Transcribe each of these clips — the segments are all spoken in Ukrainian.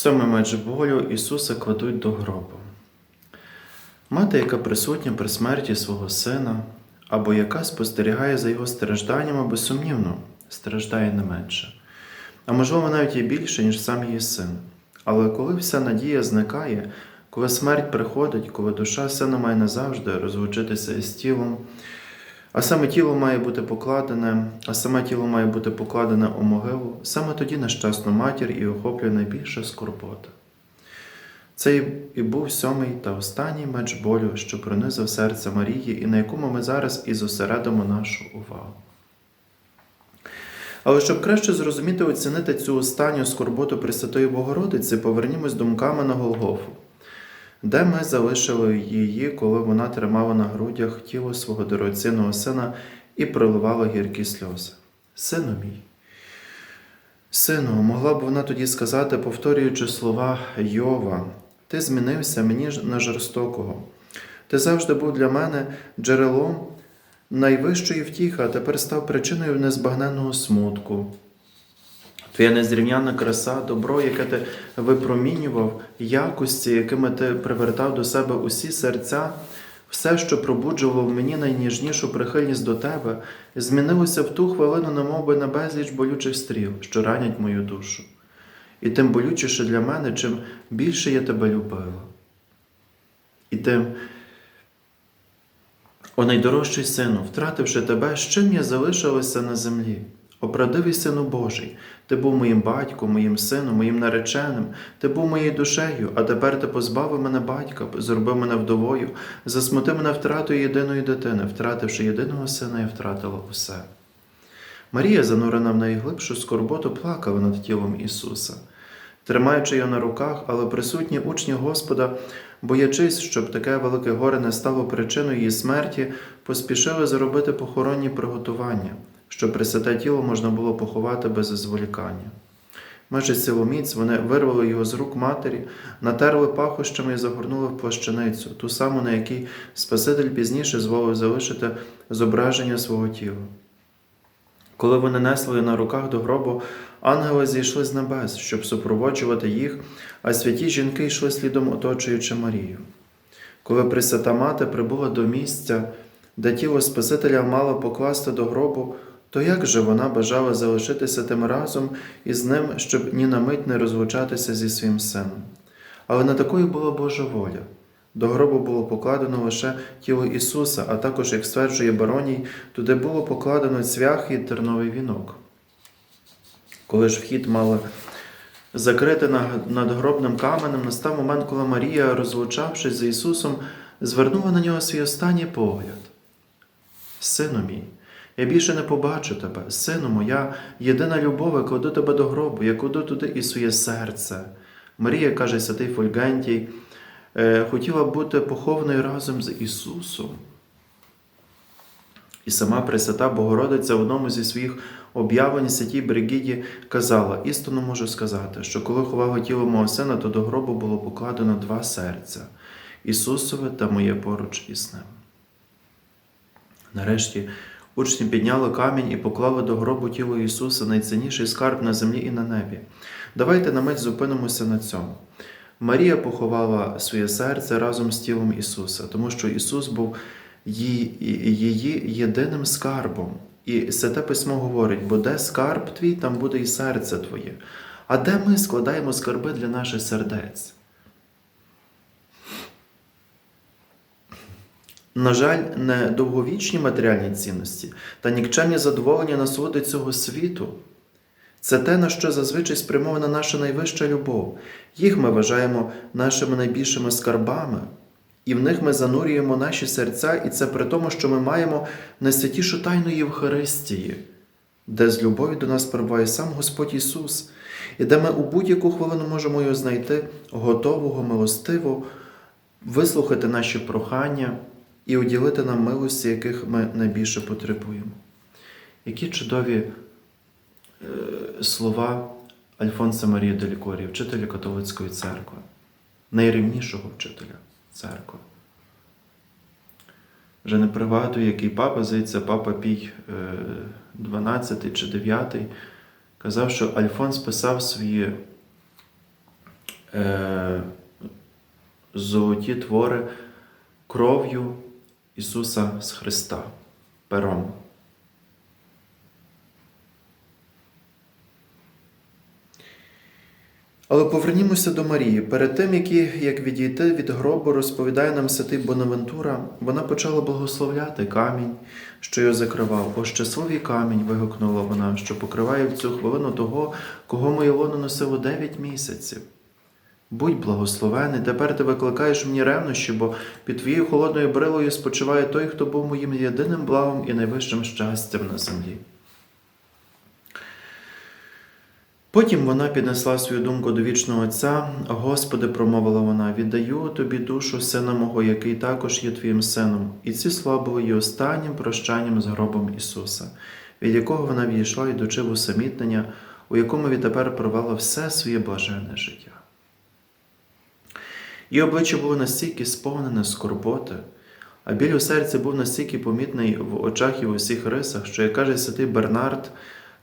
Сьомий меч болю Ісуса кладуть до гробу. Мати, яка присутня при смерті свого сина, або яка спостерігає за його стражданнями, безсумнівно, страждає не менше. А можливо, навіть і більше, ніж сам її син. Але коли вся надія зникає, коли смерть приходить, коли душа сина має назавжди розлучитися із тілом, а саме тіло має бути покладене, а саме тіло має бути покладене у могилу, саме тоді нещасну матір і охоплює найбільша скорбота. Це і був сьомий та останній меч болю, що пронизав серце Марії, і на якому ми зараз і зосередимо нашу увагу. Але щоб краще зрозуміти і оцінити цю останню скорботу Пресвятої Богородиці, повернімось думками на Голгофу, де ми залишили її, коли вона тримала на грудях тіло свого дорогоцінного сина і проливала гіркі сльози. Сину мій. Сину, могла б вона тоді сказати, повторюючи слова Йова, ти змінився мені на жорстокого. Ти завжди був для мене джерелом найвищої втіхи, а тепер став причиною незбагненного смутку. Твоя незрівняна краса, добро, яке ти випромінював, якості, якими ти привертав до себе усі серця, все, що пробуджувало в мені найніжнішу прихильність до тебе, змінилося в ту хвилину, немовби на безліч болючих стріл, що ранять мою душу. І тим болючіше для мене, чим більше я тебе любила. І тим, о найдорожчий сину, втративши тебе, з чим я залишилася на землі? О правдивий сину Божий, ти був моїм батьком, моїм сином, моїм нареченим, ти був моєю душею, а тепер ти позбавив мене батька, зробив мене вдовою, засмутив мене втратою єдиної дитини, втративши єдиного сина, я втратила усе. Марія, занурена в найглибшу скорботу, плакала над тілом Ісуса, тримаючи його на руках, але присутні учні Господа, боячись, щоб таке велике горе не стало причиною її смерті, поспішили зробити похоронні приготування, щоб пресвяте тіло можна було поховати без зволікання. Майже силоміць вони вирвали його з рук матері, натерли пахощами і загорнули в плащаницю, ту саму, на якій Спаситель пізніше зволив залишити зображення свого тіла. Коли вони несли на руках до гробу, ангели зійшли з небес, щоб супроводжувати їх, а святі жінки йшли слідом, оточуючи Марію. Коли Пресвята Мати прибула до місця, де тіло Спасителя мало покласти до гробу, то як же вона бажала залишитися тим разом із ним, щоб ні на мить не розлучатися зі своїм сином? Але не такою була Божа воля. До гробу було покладено лише тіло Ісуса, а також, як стверджує Бароній, туди було покладено цвях і терновий вінок. Коли ж вхід мали закрити над гробним каменем, настав момент, коли Марія, розлучавшись з Ісусом, звернула на нього свій останній погляд. Сину мій, я більше не побачу тебе, сину моя, єдина любов, я кладу тебе до гробу, я кладу туди і своє серце. Марія, каже святий Фольгентій, е, хотіла бути похованою разом з Ісусом. І сама Пресвята Богородиця в одному зі своїх об'явлень святій Бригіді казала: істинно можу сказати, що коли ховала тіло мого сина, то до гробу було покладено два серця Ісусове та моє поруч із ним. Нарешті учні підняли камінь і поклали до гробу тіло Ісуса найцінніший скарб на землі і на небі. Давайте на мить зупинимося на цьому. Марія поховала своє серце разом з тілом Ісуса, тому що Ісус був її єдиним скарбом. І Святе Письмо говорить, бо де скарб твій, там буде і серце твоє. А де ми складаємо скарби для наших сердець? На жаль, не довговічні матеріальні цінності та нікчемні задоволення насолоди цього світу. Це те, на що зазвичай спрямована наша найвища любов. Їх ми вважаємо нашими найбільшими скарбами, і в них ми занурюємо наші серця, і це при тому, що ми маємо найсвятішу тайну Євхаристії, де з любові до нас перебуває сам Господь Ісус, і де ми у будь-яку хвилину можемо його знайти готового, милостиво, вислухати наші прохання і уділити нам милості, яких ми найбільше потребуємо. Які чудові е, слова Альфонса Марії Делікорії, вчителя католицької церкви, найрівнішого вчителя церкви. Вже не пригадую, який папа, здається, папа Пій 12 чи 9, казав, що Альфонс писав свої е, золоті твори кров'ю Ісуса з Христа, пером. Але повернімося до Марії. Перед тим, як, як відійти від гробу, розповідає нам святий Бонавентура, вона почала благословляти камінь, що його закривав. О щасливий камінь, вигукнула вона, що покриває в цю хвилину того, кого моє лоно носило дев'ять місяців. Будь благословений, тепер ти викликаєш мені ревнощі, бо під твоєю холодною брилою спочиває той, хто був моїм єдиним благом і найвищим щастям на землі. Потім вона піднесла свою думку до вічного Отця. Господи, промовила вона, віддаю тобі душу сина мого, який також є твоїм сином. І ці слова були її останнім прощанням з гробом Ісуса, від якого вона війшла йдучи в усамітнення, у якому відтепер провела все своє блаженне життя. Її обличчя було настільки сповнене скорботи, а біль у серці був настільки помітний в очах і в усіх рисах, що, як каже святий Бернард,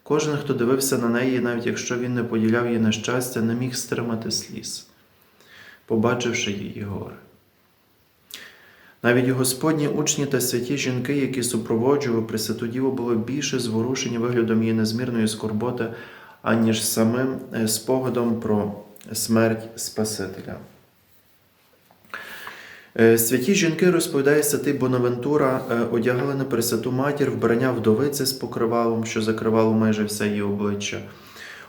кожен, хто дивився на неї, навіть якщо він не поділяв її нещастя, не міг стримати сліз, побачивши її горе. Навіть Господні учні та святі жінки, які супроводжували Пресвяту Діву, були більше зворушені виглядом її незмірної скорботи, аніж самим е, спогадом про смерть Спасителя. Е, Святі жінки, розповідає святий Бонавентура, е, одягали на Пресвяту матір вбрання вдовиці з покривалом, що закривало майже все її обличчя.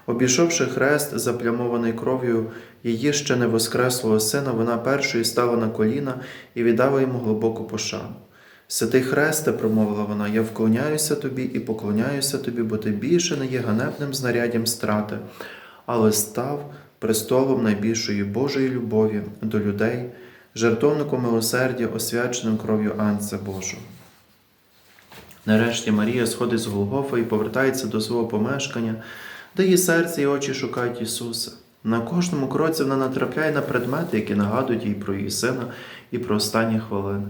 Обійшовши хрест, заплямований кров'ю її ще не воскреслого сина, вона першою стала на коліна і віддала йому глибоку пошану. Святий Хресте, промовила вона, я вклоняюся тобі і поклоняюся тобі, бо ти більше не є ганебним знаряддям страти, але став престолом найбільшої Божої любові до людей, жертовником милосердя, освяченим кров'ю Анця Божого. Нарешті Марія сходить з Голгофа і повертається до свого помешкання, де її серце і очі шукають Ісуса. На кожному кроці вона натрапляє на предмети, які нагадують їй про її сина і про останні хвилини,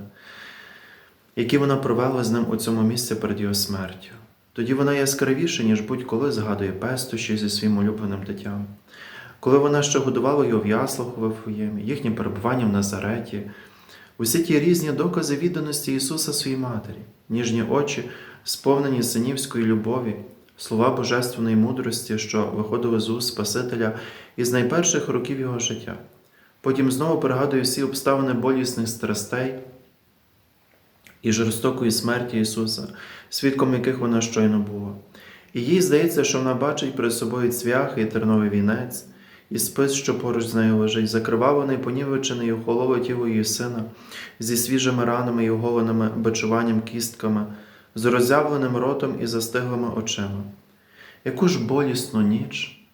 які вона провела з ним у цьому місці перед його смертю. Тоді вона яскравіше, ніж будь-коли згадує пестощі зі своїм улюбленим дитям. Коли вона ще годувала його в яслах у Вифлеємі, їхнє перебування в Назареті, усі ті різні докази відданості Ісуса своїй матері, ніжні очі, сповнені синівської любові, слова божественної мудрості, що виходили з уст Спасителя із найперших років його життя. Потім знову пригадує всі обставини болісних страстей і жорстокої смерті Ісуса, свідком яких вона щойно була. І їй здається, що вона бачить перед собою цвяхи і терновий вінець, і спис, що поруч з нею лежить, закривавлений, понівечений у холове тіло її сина, зі свіжими ранами і оголеними бичуванням кістками, з роззявленим ротом і застиглими очима. Яку ж болісну ніч,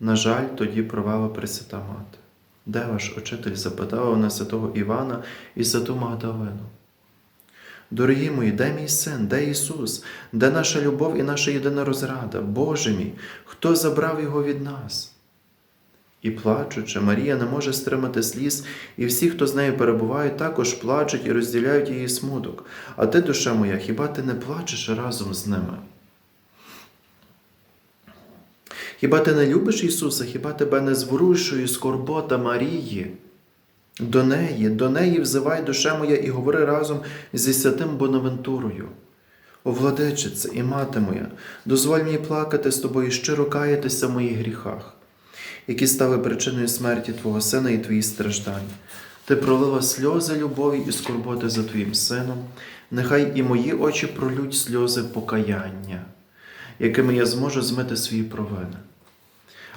на жаль, тоді провела Пресвята Мати. Де ваш учитель? запитала вона святого Івана і святу Магдалину. Дорогі мої, де мій син, де Ісус, де наша любов і наша єдина розрада? Боже мій, хто забрав його від нас? І плачучи, Марія не може стримати сліз, і всі, хто з нею перебувають, також плачуть і розділяють її смуток. А ти, душа моя, хіба ти не плачеш разом з ними? Хіба ти не любиш Ісуса, хіба тебе не зворушує скорбота Марії? До неї, до неї взивай душа моя і говори разом зі святим Бонавентурою. О, владичице і мати моя, дозволь мені плакати з тобою щиро каятися в моїх гріхах, які стали причиною смерті Твого сина і твої страждань. Ти пролила сльози любові і скорботи за Твоїм сином, нехай і мої очі пролють сльози покаяння, якими я зможу змити свої провини.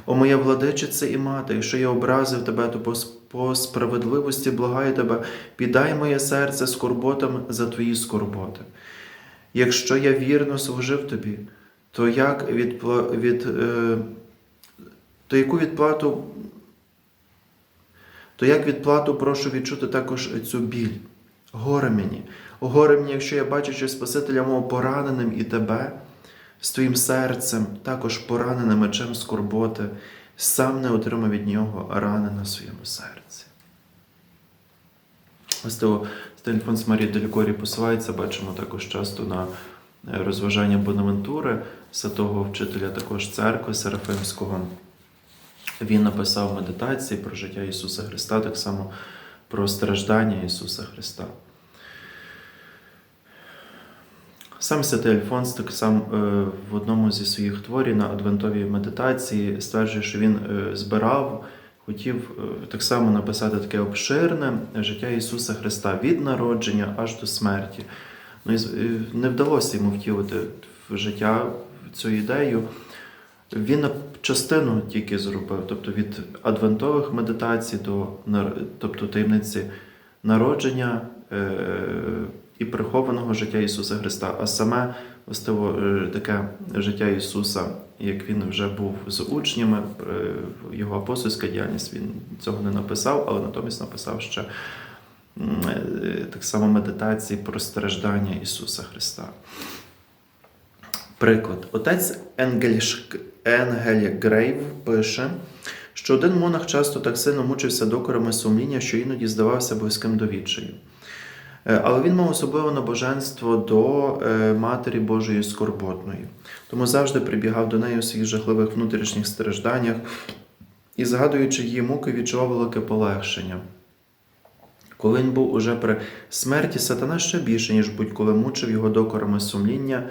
О моя владичице і мати, якщо я образив тебе, то по, справедливості благаю тебе, піддай моє серце скорботам за твої скорботи. Якщо я вірно служив тобі, то як відпла... від, е... то яку відплату, то як відплату прошу відчути також цю біль? Горе мені, горе мені, якщо я бачу, що Спасителя мого пораненим і тебе з твоїм серцем, також пораненим мечем скорботи, сам не отримав від нього рани на своєму серці. Ось того Стельфонс Марії Делькорі посилається, бачимо також часто на е, розважання Бонавентури, святого вчителя також церкви Серафимського. Він написав медитації про життя Ісуса Христа, так само про страждання Ісуса Христа. Сам святий Альфонс так само е, в одному зі своїх творів на адвентовій медитації стверджує, що він е, збирав, хотів е, так само написати таке обширне життя Ісуса Христа від народження аж до смерті. Ну, не вдалося йому втілити в життя цю ідею. Він частину тільки зробив, тобто від адвентових медитацій до тобто таємниці народження е, і прихованого життя Ісуса Христа, а саме властиво е, таке життя Ісуса, як він вже був з учнями, е, його апостольська діяльність він цього не написав, але натомість написав ще так само медитації про страждання Ісуса Христа. Приклад. Отець Енгельшк... Енгель Грейв пише, що один монах часто так сильно мучився докорами сумління, що іноді здавався близьким до відчаю. Е, Але він мав особливе набоженство до е, Матері Божої Скорботної, тому завжди прибігав до неї у своїх жахливих внутрішніх стражданнях і, згадуючи її муки, відчував велике полегшення. Коли він був уже при смерті, сатана ще більше, ніж будь-коли мучив його докорами сумління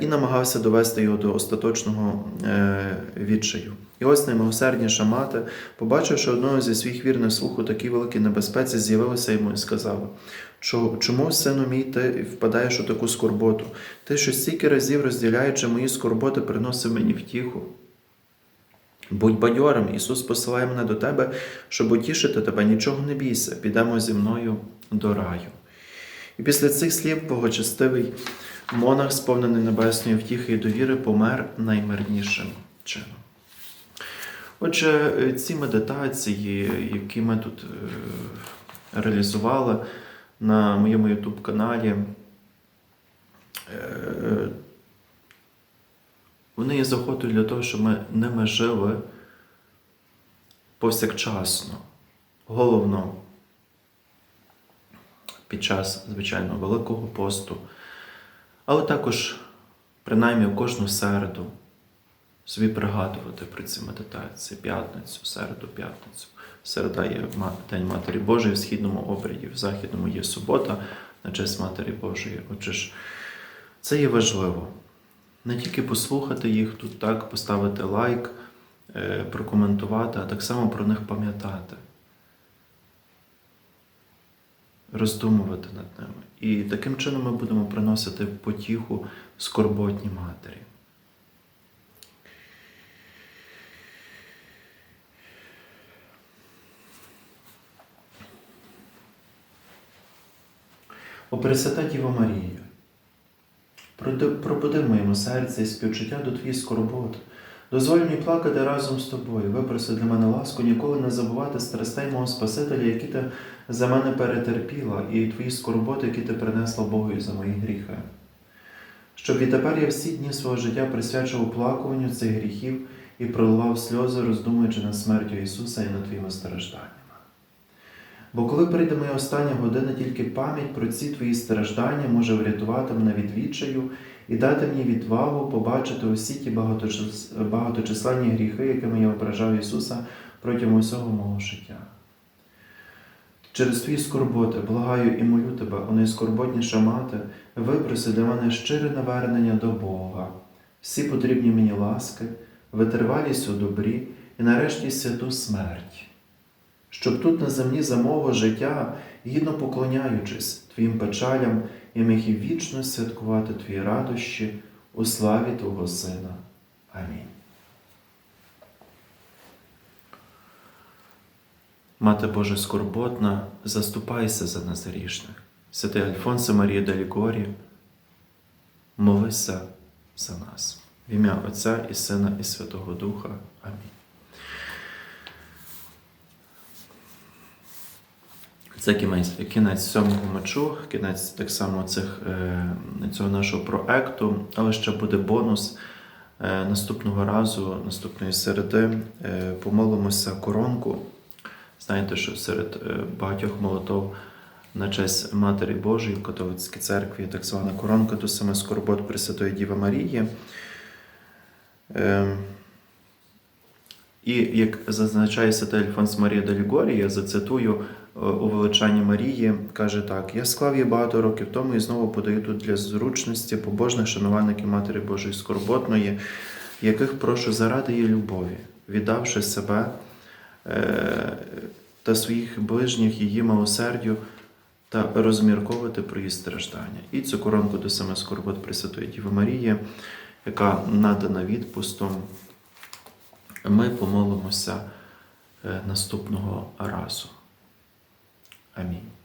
і намагався довести його до остаточного е, відчаю. І ось наймилосердніша мати, побачивши одного зі своїх вірних слух у такій великій небезпеці, з'явилася йому і сказала: Чому, сину мій, ти впадаєш у таку скорботу? Ти що стільки разів, розділяючи мої скорботи, приносив мені втіху. Будь бадьорим, Ісус посилає мене до тебе, щоб утішити тебе, нічого не бійся, підемо зі мною до раю. І після цих слів благочестивий монах, сповнений небесної втіхи і довіри, помер наймирнішим чином. Отже, е, ці медитації, які ми тут е, реалізували на моєму YouTube каналі, е, вони є заходою для того, щоб ми ними жили повсякчасно, головно під час, звичайно, Великого посту, але також, принаймні, в кожну середу собі пригадувати про ці медитації, п'ятницю, середу, п'ятницю. Середа є День Матері Божої в східному обряді, в західному є субота на честь Матері Божої. Отже ж, це є важливо. Не тільки послухати їх тут, так, поставити лайк, е, прокоментувати, а так само про них пам'ятати, роздумувати над ними. І таким чином ми будемо приносити потіху скорботній матері. О Пресвята Діва проди- пробуди в моєму серці співчуття до твоїх скорбот. Дозволь мені плакати разом з тобою. Випроси для мене ласку, ніколи не забувати страстей мого Спасителя, які ти за мене перетерпіла, і твої скорботи, які ти принесла Богу за мої гріхи. Щоб відтепер я всі дні свого життя присвячував плакуванню цих гріхів і проливав сльози, роздумуючи над смертю Ісуса і над твоїми стражданнями. Бо коли прийде моя остання година, тільки пам'ять про ці твої страждання може врятувати мене від відчаю і дати мені відвагу побачити усі ті багаточисленні гріхи, якими я ображав Ісуса протягом усього мого життя. Через твої скорботи благаю і молю тебе, о найскорботніша мати, випроси для мене щире навернення до Бога, всі потрібні мені ласки, витривалість у добрі і нарешті святу смерть щоб тут на землі за життя, гідно поклоняючись Твоїм печалям, я міг і вічно святкувати Твої радощі у славі Твого Сина. Амінь. Мати Божа скорботна, заступайся за нас грішних. Святий Альфонсо Марія де Лігорі, молися за нас. В ім'я Отця і Сина, і Святого Духа. Амінь. Це кінець, кінець сьомого мечу, кінець так само цих, е, цього нашого проекту, але ще буде бонус. Е, наступного разу, наступної середи, е, помолимося коронку. Знаєте, що серед багатьох молотов на честь Матері Божої в католицькій церкві так звана коронка, то саме скорбот Пресвятої Діви Марії. І як зазначає святий Альфонс Марія Делігорі, я зацитую у величанні Марії, каже так: Я склав її багато років тому і знову подаю тут для зручності побожних шанувальників Матері Божої Скорботної, яких прошу заради її любові, віддавши себе е, та своїх ближніх її милосердю та розмірковувати про її страждання. І цю коронку до саме скорбот Пресвятої Діви Марії, яка надана відпустом, ми помолимося е, наступного разу. Амінь.